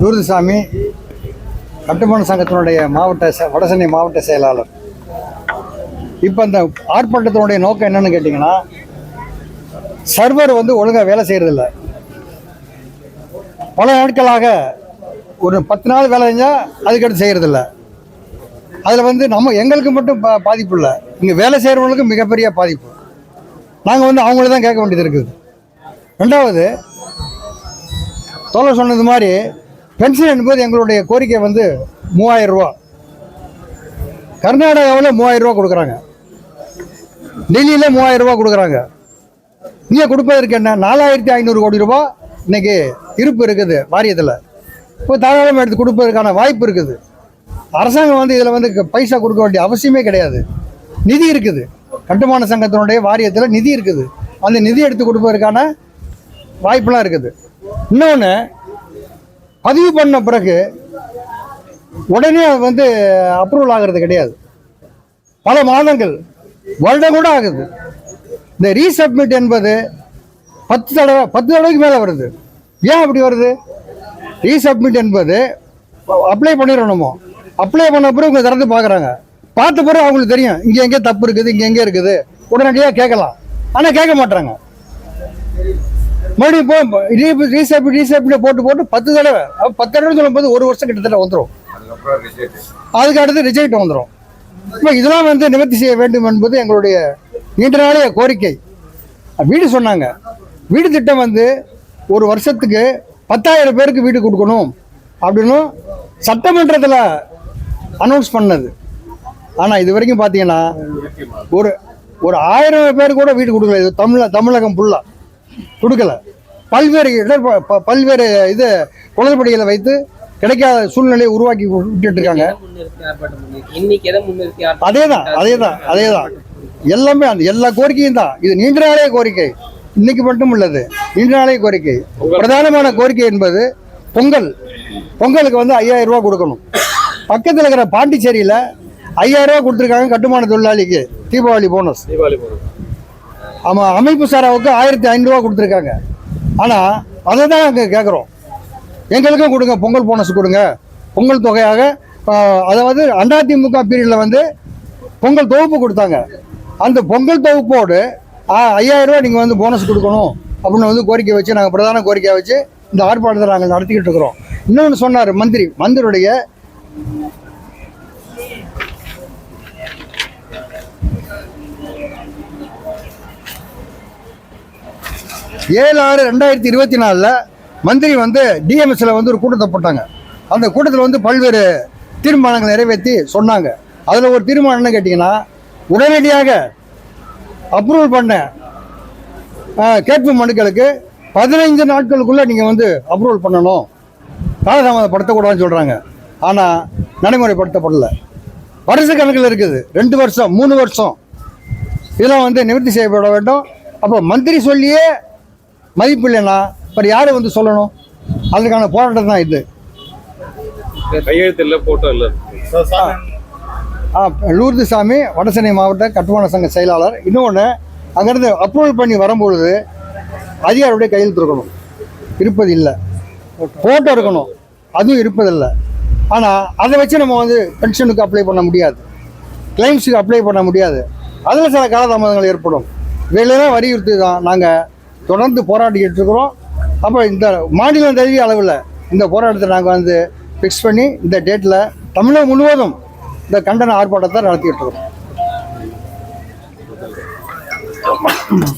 தூர்துசாமி கட்டுமான சங்கத்தினுடைய மாவட்ட செ- வடசென்னை மாவட்ட செயலாளர். இப்போ இந்த ஆர்ப்பாட்டத்தினுடைய நோக்கம் என்னன்னு கேட்டிங்கன்னா சர்வர் வந்து ஒழுங்காக வேலை செய்கிறதில்ல பல நாட்களாக ஒரு பத்து நாள் வேலை செஞ்சால் அதுக்கடுத்து செய்கிறதில்ல அதில் வந்து நம்ம எங்களுக்கு மட்டும் பா பாதிப்பு இல்லை. இங்கே வேலை செய்கிறவங்களுக்கு மிகப்பெரிய பாதிப்பு. நாங்கள் வந்து அவங்கள தான் கேட்க வேண்டியது இருக்குது. ரெண்டாவது தோழர் சொன்னது மாதிரி பென்ஷன் என்பது எங்களுடைய கோரிக்கை வந்து மூவாயிரம் ரூபா. கர்நாடகாவில் மூவாயிரம் ரூபா கொடுக்குறாங்க. டெல்லியில் மூவாயிரம் ரூபா கொடுக்குறாங்க. இங்கே கொடுப்பதற்கு என்ன? நாலாயிரத்தி ஐநூறு கோடி ரூபா இன்னைக்கு இருப்பு இருக்குது வாரியத்தில். இப்போ தாராளமாக எடுத்து கொடுப்பதற்கான வாய்ப்பு இருக்குது. அரசாங்கம் வந்து இதில் வந்து க- பைசா கொடுக்க வேண்டிய அவசியமே கிடையாது. நிதி இருக்குது. கட்டுமான சங்கத்தினுடைய வாரியத்தில் நிதி இருக்குது. அந்த நிதி எடுத்து கொடுப்பதற்கான வாய்ப்புலாம் இருக்குது. இன்னொன்று பதிவு பண்ண பிறகு உடனே அது வந்து அப்ரூவல் ஆகிறது கிடையாது. பல மாதங்கள் வருடம் கூட ஆகுது. இந்த ரீசப்மிட் என்பது பத்து தடவை பத்து தடவைக்கு மேலே வருது. ஏன் அப்படி வருது? ரீசப்மிட் என்பது அப்ளை பண்ணிடணுமோ? அப்ளை பண்ண பிறகு இவங்க திறந்து பார்க்குறாங்க. பார்த்த பிறகு அவங்களுக்கு தெரியும். இங்கே எங்கே தப்பு இருக்குது இங்கே எங்கே இருக்குது. உடனடியாக கேட்கலாம். ஆனால் கேட்க மாட்டாங்க மறுபடியும் இப்போ ரீசப்மிட் ரீசப்மிட் போட்டு போட்டு பத்து தடவை பத்து தடவை சொல்லும்போது ஒரு வருஷம் கிட்டத்தட்ட வந்துடும் அதுக்கு அடுத்து ரிஜெக்ட் வந்துடும் இப்போ இதெல்லாம் வந்து நிவர்த்தி செய்ய வேண்டும் என்பது எங்களுடைய நீண்ட நாளைய கோரிக்கை வீடு சொன்னாங்க. வீடு திட்டம் வந்து ஒரு வருஷத்துக்கு பத்தாயிரம் பேருக்கு வீடு கொடுக்கணும் அப்படின்னு சட்டமன்றத்தில் அனௌன்ஸ் பண்ணது. ஆனால் இது வரைக்கும் பார்த்தீங்கன்னா ஒரு ஒரு ஆயிரம் பேர் கூட வீடு கொடுக்கல. இது தமிழ தமிழகம் ஃபுல்லாக கொடுக்கல. பல்வேறு இடர் ப- பல்வேறு இது குளறுபடிகளை வைத்து கிடைக்காத சூழ்நிலையை உருவாக்கி விட்டுட்டு இருக்காங்க அதே தான் அதே தான் அதே தான் எல்லாமே அந்த எல்லா கோரிக்கையும் தான். இது நீண்ட நாளைய கோரிக்கை. இன்னைக்கு மட்டும் உள்ளது. நீண்ட நாளைய கோரிக்கை. பிரதானமான கோரிக்கை என்பது பொங்கல். பொங்கலுக்கு வந்து ஐயாயிரம் ரூபா கொடுக்கணும். பக்கத்தில் இருக்கிற பாண்டிச்சேரியில் ஐயாயிரம் ரூபா கொடுத்துருக்காங்க கட்டுமான தொழிலாளிக்கு. தீபாவளி போனஸ். தீபாவளி போனஸ். ஆமாம் அமைப்பு சாராவுக்கு ஆயிரத்தி ஐநூறுரூவா கொடுத்துருக்காங்க. ஆனால் அதை தான் நாங்கள் கேட்குறோம் எங்களுக்கும் கொடுங்க பொங்கல் போனஸ் கொடுங்க. பொங்கல் தொகையாக அதாவது அதிமுக பீரியடில் வந்து பொங்கல் தொகுப்பு கொடுத்தாங்க. அந்த பொங்கல் தொகுப்போடு ஐயாயிரரூவா நீங்கள் வந்து போனஸ் கொடுக்கணும் அப்படின்னு வந்து கோரிக்கை வச்சு நாங்கள் பிரதான கோரிக்கையை வச்சு இந்த ஆர்ப்பாட்டத்தை நாங்கள் நடத்திக்கிட்டு இருக்கிறோம். இன்னொன்று சொன்னார் மந்திரி மந்திரியுடைய ஏழு ஆறு ரெண்டாயிரத்தி இருபத்தி நாலில் மந்திரி வந்து டிஎம்எஸ்ல வந்து ஒரு கூட்டத்தை போட்டாங்க. அந்த கூட்டத்தில் வந்து பல்வேறு தீர்மானங்களை நிறைவேற்றி சொன்னாங்க. அதில் ஒரு தீர்மானம் என்ன கேட்டிங்கன்னா உடனடியாக அப்ரூவல் பண்ண கேட்பு மனுக்களுக்கு பதினைந்து நாட்களுக்குள்ளே நீங்கள் வந்து அப்ரூவல் பண்ணணும். காலதாமதப்படுத்தக்கூடாதுன்னு சொல்கிறாங்க ஆனால் நடைமுறைப்படுத்தப்படல. வருஷ கணக்கில் இருக்குது. ரெண்டு வருஷம் மூணு வருஷம். இதெல்லாம் வந்து நிவர்த்தி செய்யப்பட வேண்டும். அப்போ மந்திரி சொல்லியே மதிப்பு இல்லைன்னா அப்புறம் யார் வந்து சொல்லணும்? அதுக்கான போராட்டம் தான் இது. கையெழுத்து இல்ல போட்டோ இல்ல. ஆ, லூர்து சாமி வடசென்னை மாவட்ட கட்டுமான சங்க செயலாளர். இன்னொன்று அங்கேருந்து அப்ரூவல் பண்ணி வரும்பொழுது அதிகாரியுடைய கையெழுத்து இருக்கணும் இருப்பது இல்லை. ஃபோட்டோ இருக்கணும் அதுவும் இருப்பதில்லை ஆனால் அதை வச்சு நம்ம வந்து பென்ஷனுக்கு அப்ளை பண்ண முடியாது. கிளைம்ஸுக்கு அப்ளை பண்ண முடியாது. அதில் சில காலதாமதங்கள் ஏற்படும். இவையிலாம் வலியுறுத்தி தான் நாங்கள் தொடர்ந்து போராடிக்கிட்டு இருக்கிறோம் அப்போ இந்த மாநிலம் தழுவிய அளவில் இந்த போராட்டத்தை நாங்கள் வந்து ஃபிக்ஸ் பண்ணி இந்த டேட்டில் தமிழகம் முழுவதும் இந்த கண்டன ஆர்ப்பாட்டத்தை நடத்திக்கிட்டு இருக்கோம்